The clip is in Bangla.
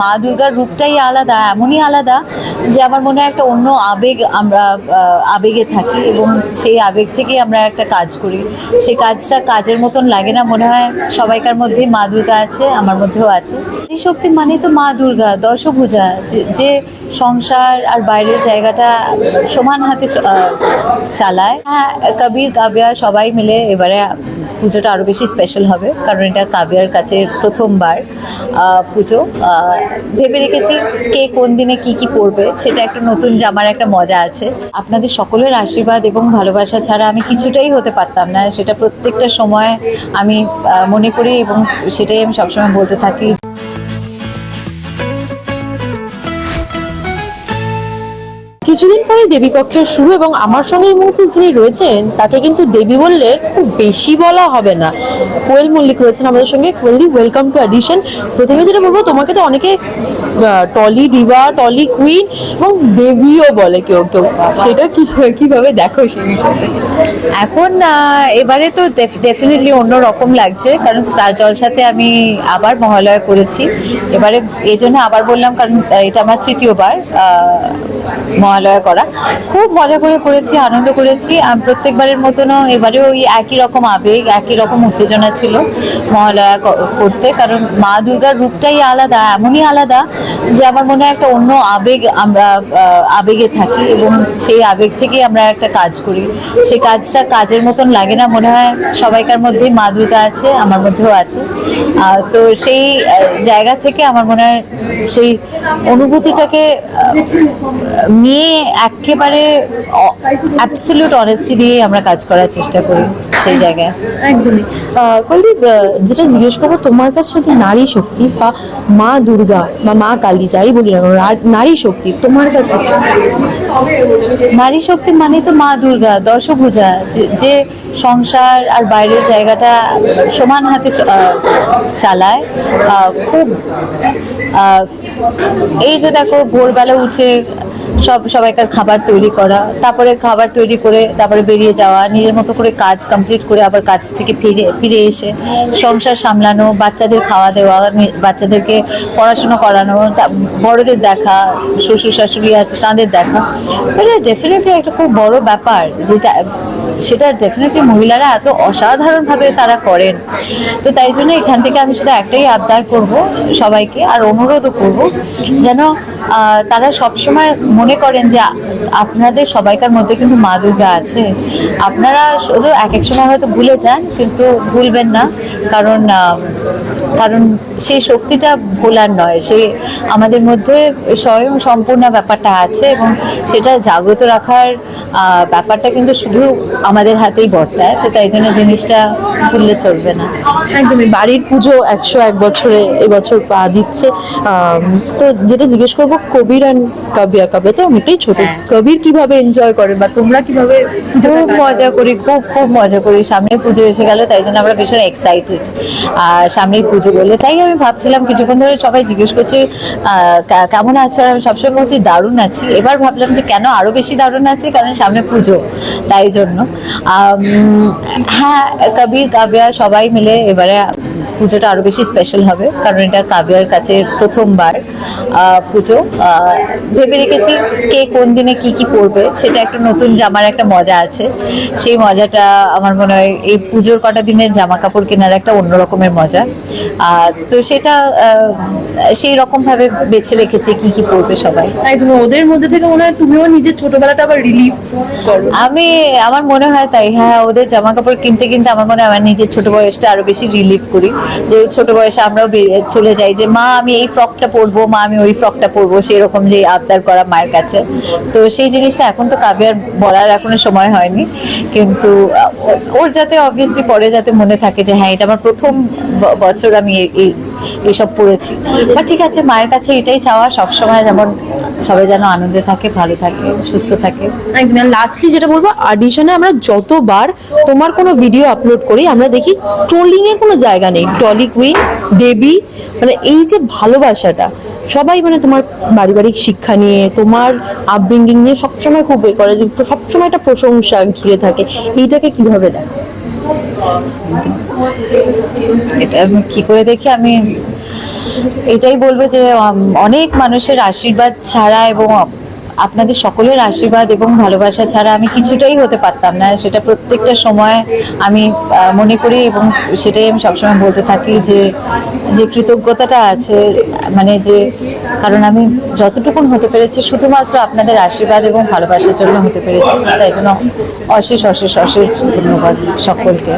মা দুর্গার রূপটাই আলাদা, এমনই আলাদা যে আমার মনে হয় একটা অন্য আবেগ আমরা আবেগে থাকি এবং সেই আবেগ থেকেই আমরা একটা কাজ করি। সেই কাজটা কাজের মতন লাগে না, মনে হয় সবাইকার মধ্যেই মা দুর্গা আছে, আমার মধ্যেও আছে। এই শক্তি মানে তো মা দুর্গা, দশভুজা, যে- সংসার আর বাইরের জায়গাটা সমান হাতে চালায়। হ্যাঁ কবির, কাব্যা সবাই মিলে এবারে পুজোটা আরও বেশি স্পেশাল হবে, কারণ এটা কাব্যার কাছে প্রথমবার পুজো ভেবে রেখেছি কে কোন দিনে কি কি পড়বে, সেটা একটা নতুন জামার একটা মজা আছে। আপনাদের সকলের আশীর্বাদ এবং ভালোবাসা ছাড়া আমি কিছুটাই হতে পারতাম না। সেটা প্রত্যেকটা সময় আমি মনে করি এবং সেটাই আমি সবসময় বলতে থাকি। কিছুদিন পরে দেবী কক্ষের শুরু এবং আমার সঙ্গে এই মুহূর্তে যিনি রয়েছেন, তাকে কিন্তু দেবী বললে খুব বেশি বলা হবে না। কোয়েল মল্লিক রয়েছেন আমাদের সঙ্গে। কোয়েলদি ওয়েলকাম টু অ্যাডিশন প্রথমে যেটা বলব, তোমাকে তো অনেকে টলি ডিভা টলি কুইন এবং দেবীও বলে কেউ কেউ। সেটা কি কীভাবে দেখো সেই এখন এবারে তো ডেফিনেটলি অন্য রকম লাগছে, কারণ স্টার জলসাতে আমি আবার মহালয়া করেছি। এবারে এই জন্য আবার বললাম, কারণ এটা আমার তৃতীয়বার মহালয়া করা। খুব মজা করে করেছি, আনন্দ করেছি। প্রত্যেকবারের মতনও এবারে ওই একই রকম আবেগ, একই রকম উত্তেজনা ছিল মহালয়া করতে, কারণ মা দুর্গার রূপটাই আলাদা, এমনই আলাদা যে আমার মনে হয় একটা অন্য আবেগ আমরা আবেগে থাকি এবং সেই আবেগ থেকে আমরা একটা কাজ করি। সেই কাজটা কাজের মতন লাগে না, মনে হয় সবাইকার মধ্যেই মা দুর্গা আছে, আমার মধ্যেও আছে। তো সেই জায়গা থেকে আমার মনে হয় সেই অনুভূতিটাকে নিয়ে একেবারে অ্যাবসলিউট অনেস্টি দিয়ে আমরা কাজ করার চেষ্টা করি সেই জায়গায়। একদমই। কলদীপ যেটা জিজ্ঞেস করব, তোমার কাছে যদি নারী শক্তি বা মা দুর্গা বা মা কালী যাই বলি না নারী শক্তি, তোমার কাছে নারী শক্তি মানে তো মা দুর্গা দর্শক যে- যে সংসার আর বাইরের জায়গাটা সমান হাতে চালায় খুব এই যে দেখো, ভোরবেলা উঠে সব সবাইকার খাবার তৈরি করা, তারপরে খাবার তৈরি করে তারপরে বেরিয়ে যাওয়া, নিজের মতো করে কাজ কমপ্লিট করে আবার কাজ থেকে ফিরে ফিরে এসে সংসার সামলানো, বাচ্চাদের খাওয়া দেওয়া বাচ্চাদেরকে পড়াশুনো করানো বড়দের দেখা, শ্বশুর শাশুড়ি আছে তাদের দেখা। এটা ডেফিনেটলি একটা খুব বড় ব্যাপার যেটা সেটা ডেফিনেটলি মহিলারা এত অসাধারণভাবে তারা করেন। তো তাই জন্য এখান থেকে আমি শুধু একটাই আবদার করব সবাইকে আর অনুরোধও করব যেন তারা সবসময় মনে করেন যে আপনাদের সবাইকার মধ্যে কিন্তু মা দুর্গা আছে। আপনারা শুধু এক এক সময় হয়তো ভুলে যান, কিন্তু ভুলবেন না। কারণ কারণ সেই শক্তিটা ভোলার নয় সে আমাদের মধ্যে স্বয়ং সম্পূর্ণ ব্যাপারটা আছে এবং সেটা জাগ্রত রাখার ব্যাপারটা কিন্তু শুধু আমাদের হাতেই বর্তায় তো তাই জন্য জিনিসটা ভুললে চলবে না। একদমই বাড়ির পুজো একশো এক বছরে এবছর পা দিচ্ছে। তো যেটা জিজ্ঞেস করব কবির অ্যান্ড কাবিয়া কাবিয়া তো অনেকটাই ছোট। হ্যাঁ। কবির কীভাবে এনজয় করে বা তোমরা কীভাবে খুব মজা করি খুব খুব মজা করি। সামনে পুজো এসে গেল তাই জন্য আমরা ভীষণ এক্সাইটেড আর সামনেই পুজো বলে। তাই আমি ভাবছিলাম কিছুক্ষণ ধরে সবাই জিজ্ঞেস করছে কেমন আছো? আমি সবসময় বলছি, দারুণ আছি। এবার ভাবলাম যে কেন আরও বেশি দারুণ আছি? কারণ সামনে পুজো, তাই জন্য। হ্যাঁ কবির, কাব্যা, সবাই মিলে এবারে পুজোটা আরও বেশি স্পেশাল হবে কারণ এটা কাব্যার কাছে প্রথমবার পুজো। ভেবে রেখেছি কে কোন দিনে কি কি পড়বে সেটা একটা নতুন জামার একটা মজা আছে। সেই মজাটা আমার মনে হয় এই পুজোর কটা দিনের জামা কাপড় কেনার একটা অন্য রকমের মজা। আর তো সেটা সেই রকম ভাবে বেছে রেখেছি কি কি পড়বে সবাই। একদম ওদের মধ্যে থেকে মনে হয় তুমিও নিজের ছোটবেলাটা আবার রিলিভ করো। আমি আমার মনে হয় তাই হ্যাঁ ওদের জামা কাপড় কিনতে কিনতে আমার মনে হয় আমার নিজের ছোট বয়সটা আরও বেশি রিলিভ করি। যে ছোট বয়সে আমরাও চলে যাই যে, মা, আমি এই ফ্রকটা পরবো, মা, আমি ওই ফ্রকটা পরবো। সেরকম যে আবদার করা মায়ের কাছে। তো সেই জিনিসটা এখন তো কাবিয়ার বলার এখনও সময় হয়নি। কিন্তু ওর যাতে অবভিয়াসলি পরে যাতে মনে থাকে যে হ্যাঁ এটা আমার প্রথম বছর আমি এই এইসব পড়েছি বা ঠিক আছে, মায়ের কাছে এটাই চাওয়া সবসময় যেমন সবাই যেন আনন্দে থাকে ভালো থাকে সুস্থ থাকে। একদম। লাস্টলি যেটা বলব অডিশনে আমরা যতবার তোমার কোনো ভিডিও আপলোড করি আমরা দেখি ট্রোলিং এর কোনো জায়গা নেই। টলি কুইন দেবী মানে এই যে ভালোবাসাটা সবাই মানে তোমার পারিবারিক শিক্ষা নিয়ে তোমার আপব্রিঙ্গিং নিয়ে সবসময় খুব এ করে যে সবসময় একটা প্রশংসা ঘিরে থাকে। এইটাকে কীভাবে দেখো? এটা আমি কি করে দেখি? আমি এটাই বলব যে অনেক মানুষের আশীর্বাদ ছাড়া এবং আপনাদের সকলের আশীর্বাদ এবং ভালোবাসা ছাড়া আমি কিছুটাই হতে পারতাম না। সেটা প্রত্যেকটা সময় আমি মনে করি এবং সেটাই আমি সবসময় বলতে থাকি যে যে কৃতজ্ঞতাটা আছে মানে যে, কারণ আমি যতটুকুন হতে পেরেছি শুধুমাত্র আপনাদের আশীর্বাদ এবং ভালোবাসার জন্য হতে পেরেছি। তাই জন্য অশেষ অশেষ অশেষ ধন্যবাদ সকলকে।